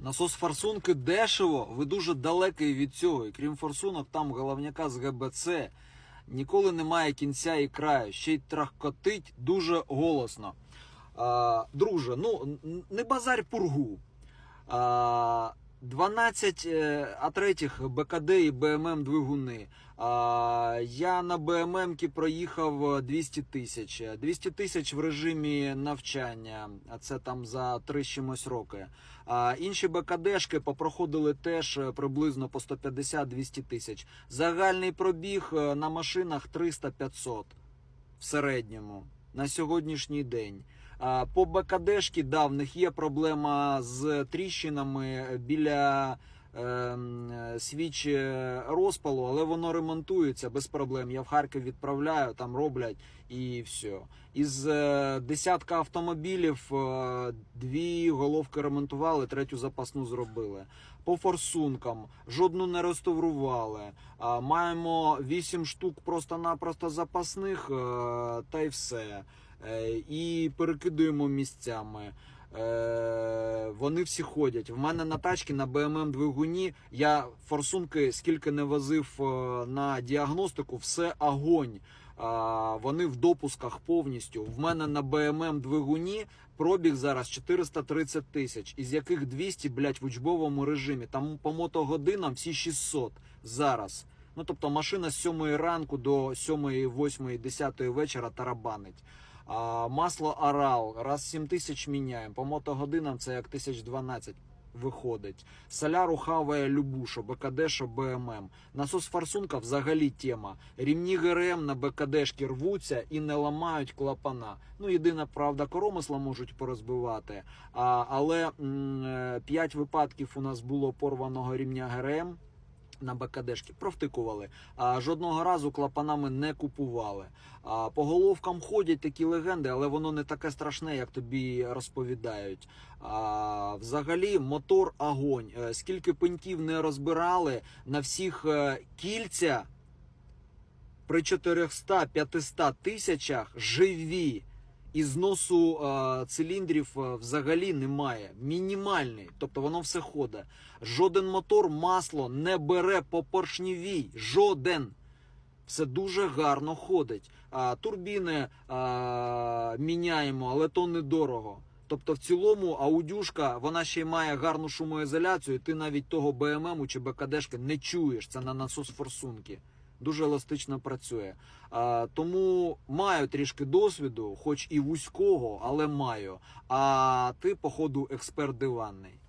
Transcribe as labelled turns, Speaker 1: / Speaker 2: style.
Speaker 1: Насос форсунки дешево, ви дуже далекий від цього. І крім форсунок, там головняка з ГБЦ ніколи немає кінця і краю. Ще й трахкотить дуже голосно. А, друже, ну не базарь пургу. А, 12 е, а третіх БКД і БММ двигуни. Я на БММ проїхав 200 тисяч. 200 тисяч в режимі навчання, а це там за 3 чимось роки. Інші БКДшки попроходили теж е, приблизно по 150-200 тисяч. Загальний пробіг е, на машинах 300-500 в середньому на сьогоднішній день. По БКДшки, да, в них є проблема з тріщинами біля ем, свіч е, розпалу, але воно ремонтується без проблем. Я в Харків відправляю, там роблять і все. Із е, десятка автомобілів е, дві головки ремонтували, третю запасну зробили. По форсункам жодну не реставрували. Маємо вісім штук просто-напросто запасних, е, та й все. І перекидуємо місцями. Е, вони всі ходять. В мене на тачці на БММ двигуні я форсунки скільки не возив е, на діагностику, все огонь. Вони в допусках повністю. В мене на БММ двигуні пробіг зараз 430 тисяч, із яких 200, блядь, в учбовому режимі. Там по мотогодинам всі 600 зараз. Ну тобто машина з 7 ранку до 7, 8, 10 вечора тарабанить. А, масло Арал раз 7 тисяч міняємо. По мотогодинам це як 1012 виходить. Соляру хаває Любушо, БКД, БММ. Насос форсунка взагалі тема. Рівні ГРМ на БКДшки рвуться і не ламають клапана. Ну, єдина правда, коромисла можуть порозбивати. А, але 5 випадків у нас було порваного рівня ГРМ. На БКДшки провтикували, а жодного разу клапанами не купували. А по головкам ходять такі легенди, але воно не таке страшне, як тобі розповідають. А, взагалі, мотор огонь. Е, Скільки пеньків не розбирали на всіх е, кільця при 400-500 тисячах живі. І зносу е, циліндрів взагалі немає. Мінімальний, тобто воно все ходить. Жоден мотор масло не бере по поршневій. Жоден. Все дуже гарно ходить. А, турбіни а, міняємо, але то недорого. Тобто, в цілому аудюшка вона ще й має гарну шумоізоляцію. і Ти навіть того БММу чи БКДшки не чуєш. Це на насос форсунки. Дуже еластично працює. А, тому маю трішки досвіду, хоч і вузького, але маю. А ти, походу, експерт диванний.